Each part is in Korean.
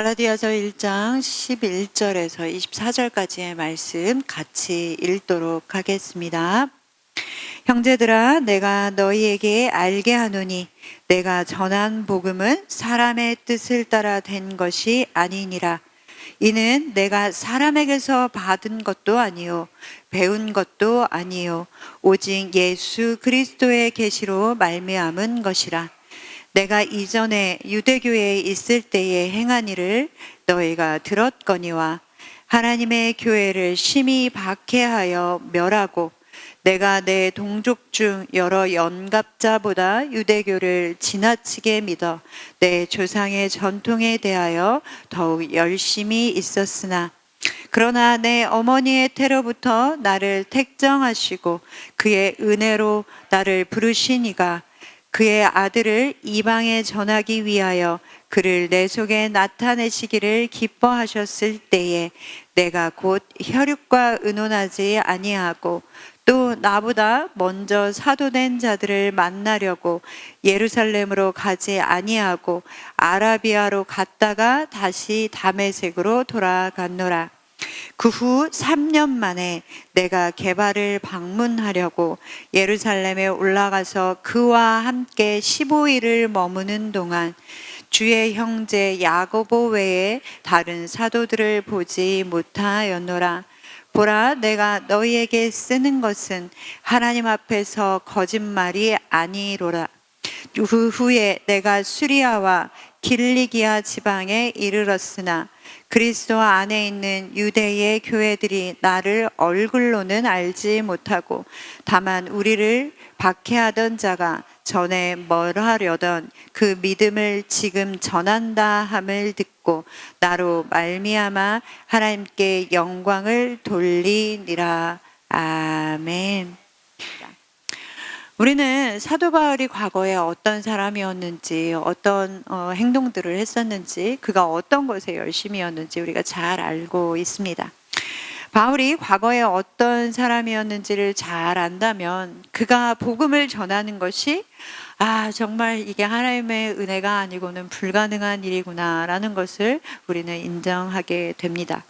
갈라디아서 1장 11절에서 24절까지의 말씀 같이 읽도록 하겠습니다. 형제들아 내가 너희에게 알게 하노니 내가 전한 복음은 사람의 뜻을 따라 된 것이 아니니라 이는 내가 사람에게서 받은 것도 아니요 배운 것도 아니요 오직 예수 그리스도의 계시로 말미암은 것이라 내가 이전에 유대교회에 있을 때에 행한 일을 너희가 들었거니와 하나님의 교회를 심히 박해하여 멸하고 내가 내 동족 중 여러 연갑자보다 유대교를 지나치게 믿어 내 조상의 전통에 대하여 더욱 열심히 있었으나 그러나 내 어머니의 태로부터 나를 택정하시고 그의 은혜로 나를 부르시니가 그의 아들을 이방에 전하기 위하여 그를 내 속에 나타내시기를 기뻐하셨을 때에 내가 곧 혈육과 의논하지 아니하고 또 나보다 먼저 사도된 자들을 만나려고 예루살렘으로 가지 아니하고 아라비아로 갔다가 다시 다메섹으로 돌아갔노라. 그 후 3년 만에 내가 개발을 방문하려고 예루살렘에 올라가서 그와 함께 15일을 머무는 동안 주의 형제 야고보 외에 다른 사도들을 보지 못하였노라. 보라, 내가 너희에게 쓰는 것은 하나님 앞에서 거짓말이 아니로라. 그 후에 내가 수리아와 길리기아 지방에 이르렀으나 그리스도 안에 있는 유대의 교회들이 나를 얼굴로는 알지 못하고 다만 우리를 박해하던 자가 전에 멀하려던 그 믿음을 지금 전한다 함을 듣고 나로 말미암아 하나님께 영광을 돌리니라 아멘. 우리는 사도 바울이 과거에 어떤 사람이었는지, 어떤 어, 행동들을 했었는지, 그가 어떤 것에 열심이었는지 우리가 잘 알고 있습니다. 바울이 과거에 어떤 사람이었는지를 잘 안다면 그가 복음을 전하는 것이 아, 정말 이게 하나님의 은혜가 아니고는 불가능한 일이구나라는 것을 우리는 인정하게 됩니다.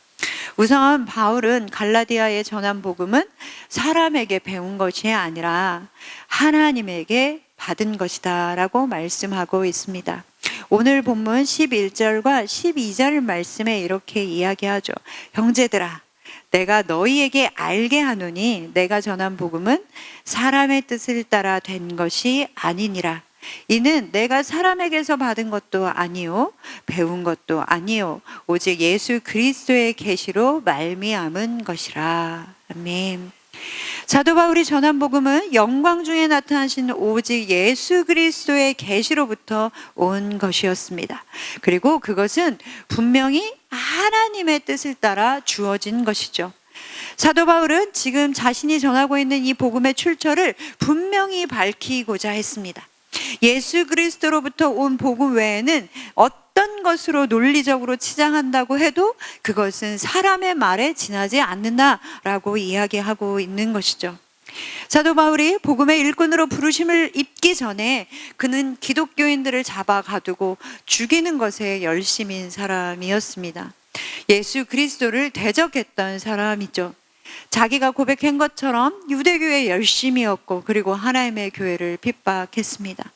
우선 바울은 갈라디아에 전한 복음은 사람에게 배운 것이 아니라 하나님에게 받은 것이다 라고 말씀하고 있습니다. 오늘 본문 11절과 12절 말씀에 이렇게 이야기하죠. 형제들아, 내가 너희에게 알게 하노니 내가 전한 복음은 사람의 뜻을 따라 된 것이 아니니라. 이는 내가 사람에게서 받은 것도 아니요 배운 것도 아니요 오직 예수 그리스도의 계시로 말미암은 것이라 아멘. 사도 바울이 전한 복음은 영광 중에 나타나신 오직 예수 그리스도의 계시로부터 온 것이었습니다. 그리고 그것은 분명히 하나님의 뜻을 따라 주어진 것이죠. 사도 바울은 지금 자신이 전하고 있는 이 복음의 출처를 분명히 밝히고자 했습니다. 예수 그리스도로부터 온 복음 외에는 어떤 것으로 논리적으로 치장한다고 해도 그것은 사람의 말에 지나지 않는다라고 이야기하고 있는 것이죠. 사도 바울이 복음의 일꾼으로 부르심을 입기 전에 그는 기독교인들을 잡아 가두고 죽이는 것에 열심인 사람이었습니다. 예수 그리스도를 대적했던 사람이죠. 자기가 고백한 것처럼 유대교에 열심이었고 그리고 하나님의 교회를 핍박했습니다.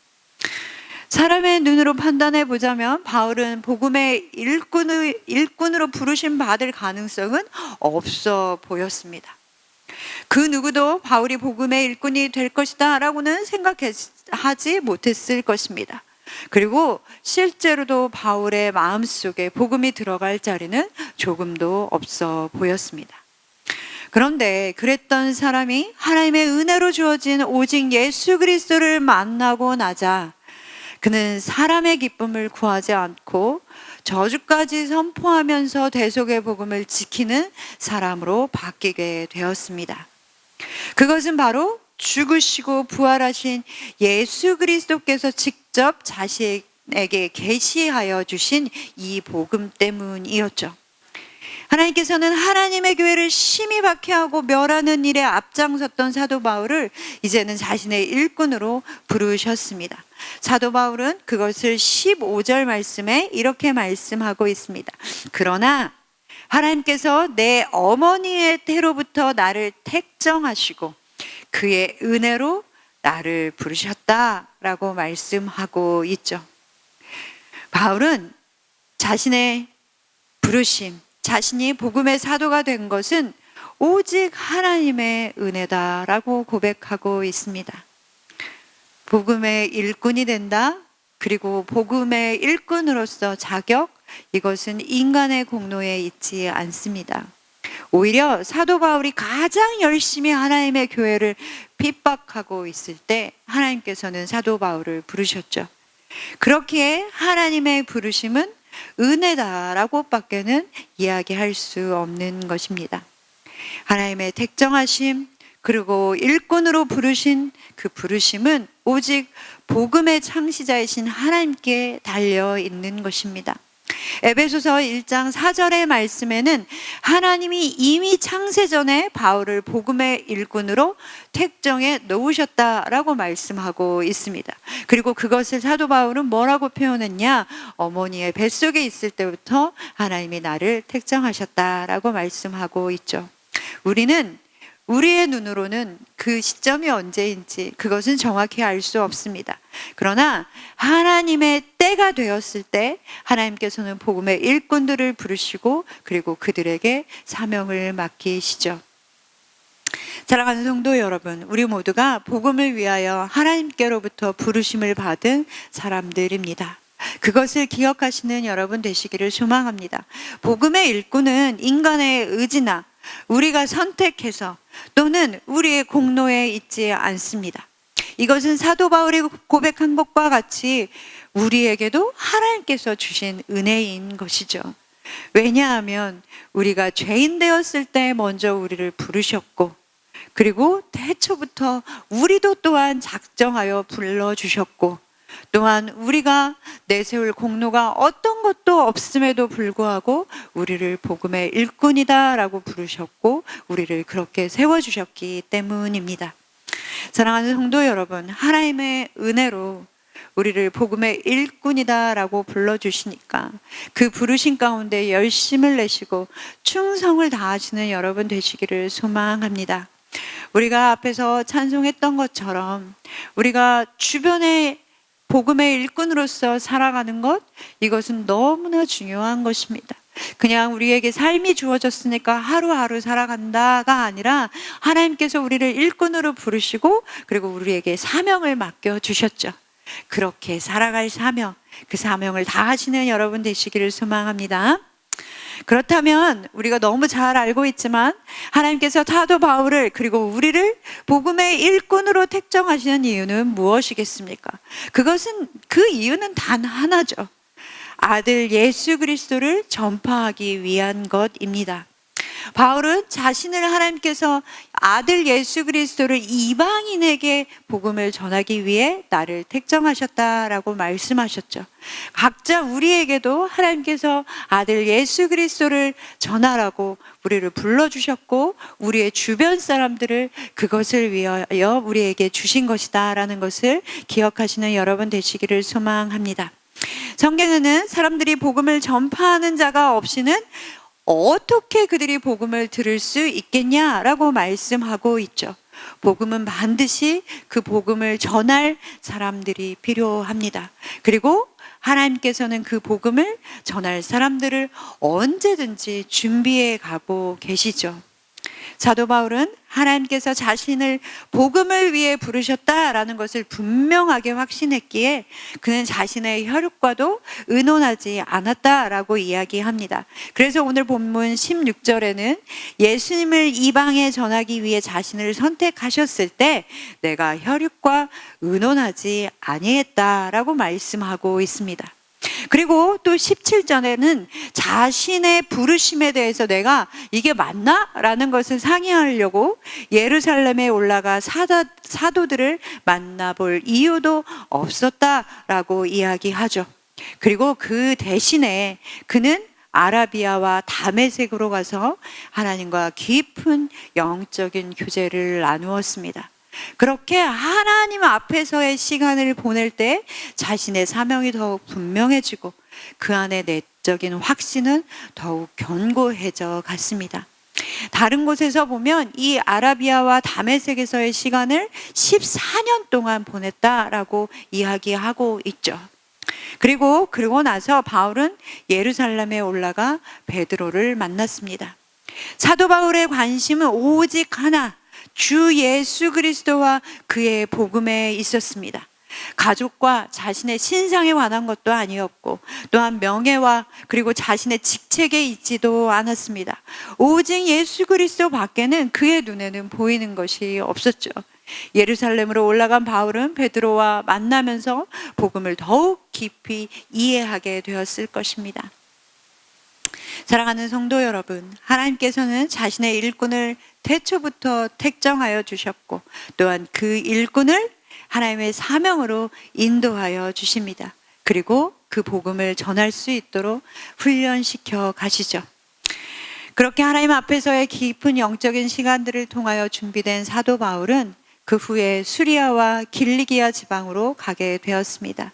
사람의 눈으로 판단해 보자면 바울은 복음의 일꾼의, 일꾼으로 부르심 받을 가능성은 없어 보였습니다. 그 누구도 바울이 복음의 일꾼이 될 것이다 라고는 생각하지 못했을 것입니다. 그리고 실제로도 바울의 마음속에 복음이 들어갈 자리는 조금도 없어 보였습니다. 그런데 그랬던 사람이 하나님의 은혜로 주어진 오직 예수 그리스도를 만나고 나자 그는 사람의 기쁨을 구하지 않고 저주까지 선포하면서 대속의 복음을 지키는 사람으로 바뀌게 되었습니다. 그것은 바로 죽으시고 부활하신 예수 그리스도께서 직접 자신에게 계시하여 주신 이 복음 때문이었죠. 하나님께서는 하나님의 교회를 심히 박해하고 멸하는 일에 앞장섰던 사도 바울을 이제는 자신의 일꾼으로 부르셨습니다. 사도 바울은 그것을 15절 말씀에 이렇게 말씀하고 있습니다. 그러나 하나님께서 내 어머니의 태로부터 나를 택정하시고 그의 은혜로 나를 부르셨다라고 말씀하고 있죠. 바울은 자신의 부르심, 자신이 복음의 사도가 된 것은 오직 하나님의 은혜다라고 고백하고 있습니다. 복음의 일꾼이 된다. 그리고 복음의 일꾼으로서 자격, 이것은 인간의 공로에 있지 않습니다. 오히려 사도 바울이 가장 열심히 하나님의 교회를 핍박하고 있을 때 하나님께서는 사도 바울을 부르셨죠. 그렇기에 하나님의 부르심은 은혜다라고 밖에는 이야기할 수 없는 것입니다. 하나님의 택정하심, 그리고 일꾼으로 부르신 그 부르심은 오직 복음의 창시자이신 하나님께 달려 있는 것입니다. 에베소서 1장 4절의 말씀에는 하나님이 이미 창세 전에 바울을 복음의 일꾼으로 택정해 놓으셨다라고 말씀하고 있습니다. 그리고 그것을 사도 바울은 뭐라고 표현했냐? 어머니의 뱃속에 있을 때부터 하나님이 나를 택정하셨다라고 말씀하고 있죠. 우리는 우리의 눈으로는 그 시점이 언제인지 그것은 정확히 알 수 없습니다. 그러나 하나님의 때가 되었을 때 하나님께서는 복음의 일꾼들을 부르시고 그리고 그들에게 사명을 맡기시죠. 사랑하는 성도 여러분, 우리 모두가 복음을 위하여 하나님께로부터 부르심을 받은 사람들입니다. 그것을 기억하시는 여러분 되시기를 소망합니다. 복음의 일꾼은 인간의 의지나 우리가 선택해서 또는 우리의 공로에 있지 않습니다. 이것은 사도 바울이 고백한 것과 같이 우리에게도 하나님께서 주신 은혜인 것이죠. 왜냐하면 우리가 죄인 되었을 때 먼저 우리를 부르셨고, 그리고 태초부터 우리도 또한 작정하여 불러주셨고, 또한 우리가 내세울 공로가 어떤 것도 없음에도 불구하고 우리를 복음의 일꾼이다라고 부르셨고 우리를 그렇게 세워주셨기 때문입니다. 사랑하는 성도 여러분, 하나님의 은혜로 우리를 복음의 일꾼이다라고 불러주시니까 그 부르신 가운데 열심을 내시고 충성을 다하시는 여러분 되시기를 소망합니다. 우리가 앞에서 찬송했던 것처럼 우리가 주변에 복음의 일꾼으로서 살아가는 것, 이것은 너무나 중요한 것입니다. 그냥 우리에게 삶이 주어졌으니까 하루하루 살아간다가 아니라 하나님께서 우리를 일꾼으로 부르시고 그리고 우리에게 사명을 맡겨 주셨죠. 그렇게 살아갈 사명, 그 사명을 다 하시는 여러분 되시기를 소망합니다. 그렇다면 우리가 너무 잘 알고 있지만 하나님께서 사도 바울을 그리고 우리를 복음의 일꾼으로 택정하시는 이유는 무엇이겠습니까? 그것은 그 이유는 단 하나죠. 아들 예수 그리스도를 전파하기 위한 것입니다. 바울은 자신을 하나님께서 아들 예수 그리스도를 이방인에게 복음을 전하기 위해 나를 택정하셨다라고 말씀하셨죠. 각자 우리에게도 하나님께서 아들 예수 그리스도를 전하라고 우리를 불러주셨고 우리의 주변 사람들을 그것을 위하여 우리에게 주신 것이다라는 것을 기억하시는 여러분 되시기를 소망합니다. 성경에는 사람들이 복음을 전파하는 자가 없이는 어떻게 그들이 복음을 들을 수 있겠냐라고 말씀하고 있죠. 복음은 반드시 그 복음을 전할 사람들이 필요합니다. 그리고 하나님께서는 그 복음을 전할 사람들을 언제든지 준비해 가고 계시죠. 사도 바울은 하나님께서 자신을 복음을 위해 부르셨다라는 것을 분명하게 확신했기에 그는 자신의 혈육과도 의논하지 않았다라고 이야기합니다. 그래서 오늘 본문 16절에는 예수님을 이방에 전하기 위해 자신을 선택하셨을 때 내가 혈육과 의논하지 아니했다라고 말씀하고 있습니다. 그리고 또 17절에는 자신의 부르심에 대해서 내가 이게 맞나? 라는 것을 상의하려고 예루살렘에 올라가 사다, 사도들을 만나볼 이유도 없었다라고 이야기하죠. 그리고 그 대신에 그는 아라비아와 다메섹으로 가서 하나님과 깊은 영적인 교제를 나누었습니다. 그렇게 하나님 앞에서의 시간을 보낼 때 자신의 사명이 더욱 분명해지고 그 안에 내적인 확신은 더욱 견고해져 갔습니다. 다른 곳에서 보면 이 아라비아와 다메섹에서의 시간을 14년 동안 보냈다라고 이야기하고 있죠. 그리고 그러고 나서 바울은 예루살렘에 올라가 베드로를 만났습니다. 사도 바울의 관심은 오직 하나 주 예수 그리스도와 그의 복음에 있었습니다. 가족과 자신의 신상에 관한 것도 아니었고 또한 명예와 그리고 자신의 직책에 있지도 않았습니다. 오직 예수 그리스도 밖에는 그의 눈에는 보이는 것이 없었죠. 예루살렘으로 올라간 바울은 베드로와 만나면서 복음을 더욱 깊이 이해하게 되었을 것입니다. 사랑하는 성도 여러분, 하나님께서는 자신의 일꾼을 태초부터 택정하여 주셨고 또한 그 일꾼을 하나님의 사명으로 인도하여 주십니다. 그리고 그 복음을 전할 수 있도록 훈련시켜 가시죠. 그렇게 하나님 앞에서의 깊은 영적인 시간들을 통하여 준비된 사도 바울은 그 후에 수리아와 길리기아 지방으로 가게 되었습니다.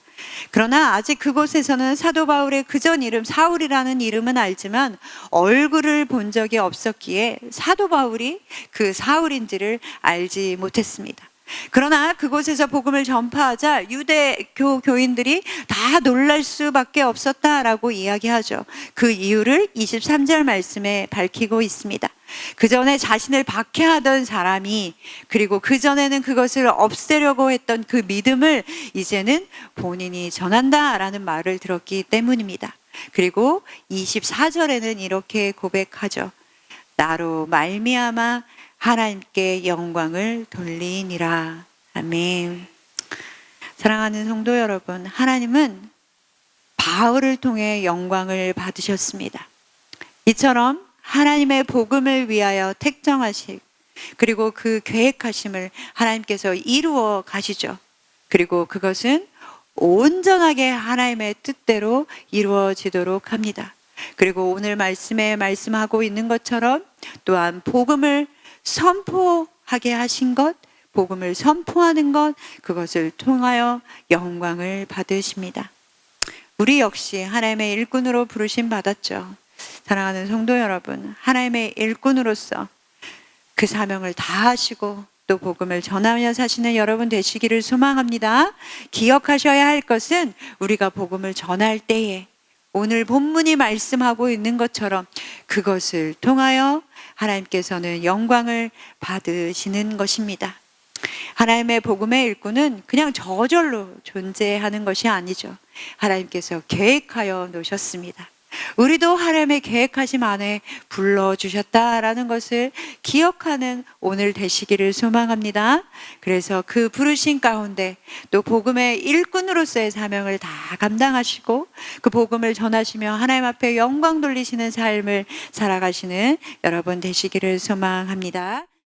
그러나 아직 그곳에서는 사도 바울의 그전 이름 사울이라는 이름은 알지만 얼굴을 본 적이 없었기에 사도 바울이 그 사울인지를 알지 못했습니다. 그러나 그곳에서 복음을 전파하자 유대교 교인들이 다 놀랄 수밖에 없었다라고 이야기하죠. 그 이유를 23절 말씀에 밝히고 있습니다. 그 전에 자신을 박해하던 사람이 그리고 그 전에는 그것을 없애려고 했던 그 믿음을 이제는 본인이 전한다라는 말을 들었기 때문입니다. 그리고 24절에는 이렇게 고백하죠. 나로 말미암아 하나님께 영광을 돌리니라. 아멘. 사랑하는 성도 여러분, 하나님은 바울을 통해 영광을 받으셨습니다. 이처럼 하나님의 복음을 위하여 택정하실 그리고 그 계획하심을 하나님께서 이루어 가시죠. 그리고 그것은 온전하게 하나님의 뜻대로 이루어지도록 합니다. 그리고 오늘 말씀에 말씀하고 있는 것처럼 또한 복음을 선포하게 하신 것, 복음을 선포하는 것, 그것을 통하여 영광을 받으십니다. 우리 역시 하나님의 일꾼으로 부르심 받았죠. 사랑하는 성도 여러분, 하나님의 일꾼으로서 그 사명을 다 하시고 또 복음을 전하며 사시는 여러분 되시기를 소망합니다. 기억하셔야 할 것은 우리가 복음을 전할 때에 오늘 본문이 말씀하고 있는 것처럼 그것을 통하여 하나님께서는 영광을 받으시는 것입니다. 하나님의 복음의 일꾼은 그냥 저절로 존재하는 것이 아니죠. 하나님께서 계획하여 놓으셨습니다. 우리도 하나님의 계획하심 안에 불러주셨다라는 것을 기억하는 오늘 되시기를 소망합니다. 그래서 그 부르신 가운데 또 복음의 일꾼으로서의 사명을 다 감당하시고 그 복음을 전하시며 하나님 앞에 영광 돌리시는 삶을 살아가시는 여러분 되시기를 소망합니다.